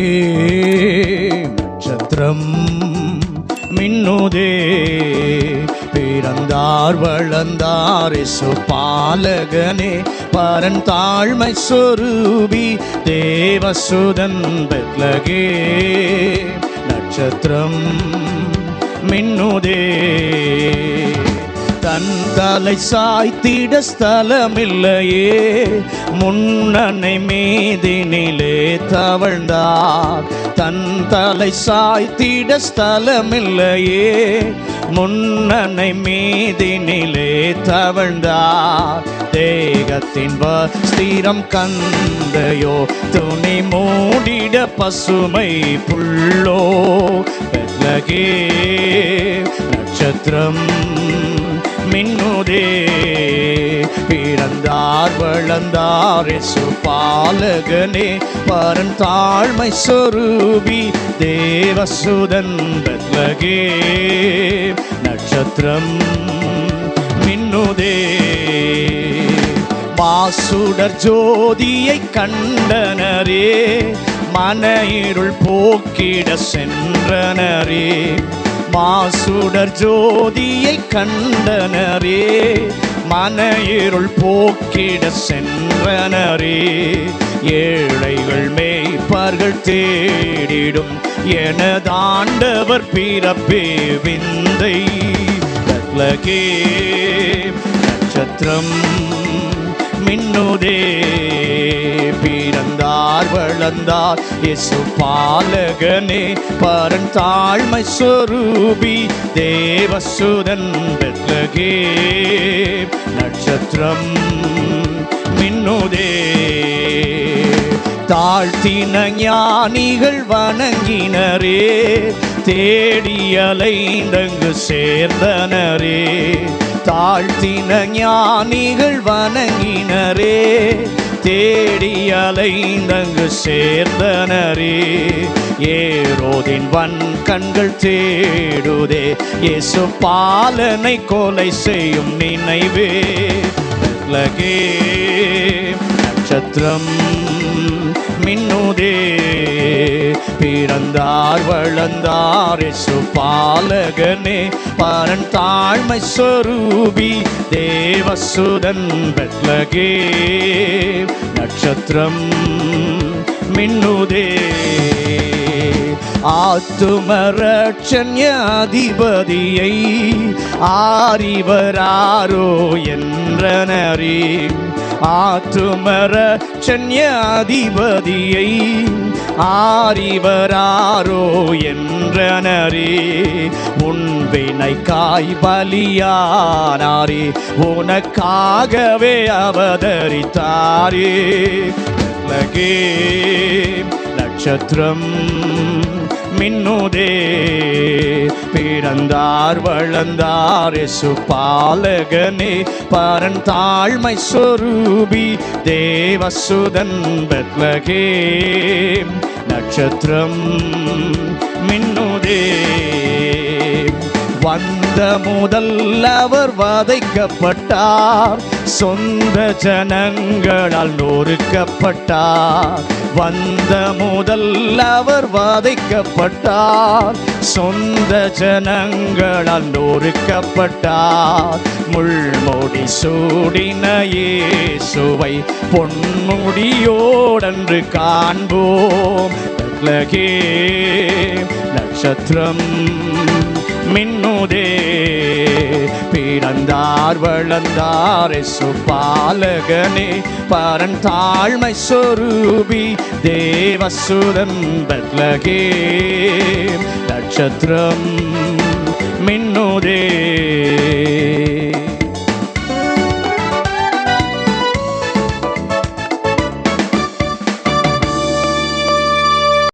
பெத்லகே நட்சத்திரம் மின்னுதே பிறந்தார் வளர்ந்தார் இசு பாலகனே பரன் தாழ்மை சொரூபி தேவசுதன் பெத்லகே. நட்சத்திரம் மின்னுதே தன் தலை சாய்த்திட ஸ்தலமில்லையே. முன்னனை மீதினிலே தவழ்ந்தார். தன் தலை சாய்த்திட ஸ்தலமில்லையே. முன்னனை மீதினிலே தவழ்ந்தார். தேகத்தின் வஸ்திரம் கந்தையோ துணி மூடிட பசுமை புள்ளோ பெத்லகே நட்சத்திரம் மின்னுதே. பிறந்தார் வளர்ந்தார் இயேசு பாலகனே. பரன் தாழ்மை சொரூபி தேவசுதன் பெத்லகே. நட்சத்திரம் மின்னுதே. மாசுடர் ஜோதியை கண்டனரே. மன இருள் போக்கிட சென்றனரே. மாசுடர் ஜோதியை கண்டனரே மன இருள் போக்கிட சென்றனரே. ஏழைகள் மேய்ப்பார்கள் தேடிடும் எனதாண்டவர் பிறப்பே விந்தை. பெத்லகே நட்சத்திரம் மின்னுதே பி பிறந்தார் வளர்ந்தார். இயேசு பாலகனே பரன் தாழ்மை சொரூபி தேவசுதன் பெத்லகே நட்சத்திரம் மின்னுதே. தாழ்த்தின ஞானிகள் வணங்கினரே தேடியலைந்தங்கு சேர்ந்தனரே. தாழ்த்தின ஞானிகள் வணங்கினரே தேடி அலைந்தங்கு சேர்ந்தனரே. ஏரோதின் வன் கண்கள் தேடுதே. இயேசு பாலனை கொலை செய்யும் நினைவே. லகே நட்சத்திரம் மின்னுதே. பிறந்தார் வளர்ந்தார் இயேசு பாலகனே. பரன் தாழ்மை சொரூபி தேவசுதன் பெத்லகே. நட்சத்திரம் மின்னுதே. ஆத்துமரட்சன்யாதிபதியை ஆரிவராரோ என்றனரே. ஆற்றுமர ஆத்துமரட்சண்யாதிபதியை ஆரிவராரோ என்றனரே உன்வினை காய் பலியானாரே உனக்காகவே அவதரித்தாரே. லகே நட்சத்திரம். மின்னுதே. பிறந்தார் வளர்ந்தார் இயேசு பாலகனே. பரன் தாழ்மை சொரூபி தேவசுதன் பெத்லகே. நட்சத்திரம் மின்னுதே. வந்த முதல் அவர் வதைக்கப்பட்டார். சொந்த ஜனங்களால் நொறுக்கப்பட்டார். வந்த முதல் அவர் வதைக்கப்பட்டார். சொந்த ஜனங்களால் நொறுக்கப்பட்டார். முள்மொடி சூடின இயேசுவை பொன்முடியோடன்று காண்போம். லகே நட்சத்திரம். மின்னுதே. பிறந்தார் வளர்ந்தார் பாலகனே. பரன் தாழ்மை சொரூபி தேவசுதன் பெத்லகே. நட்சத்திரம் மின்னுதே.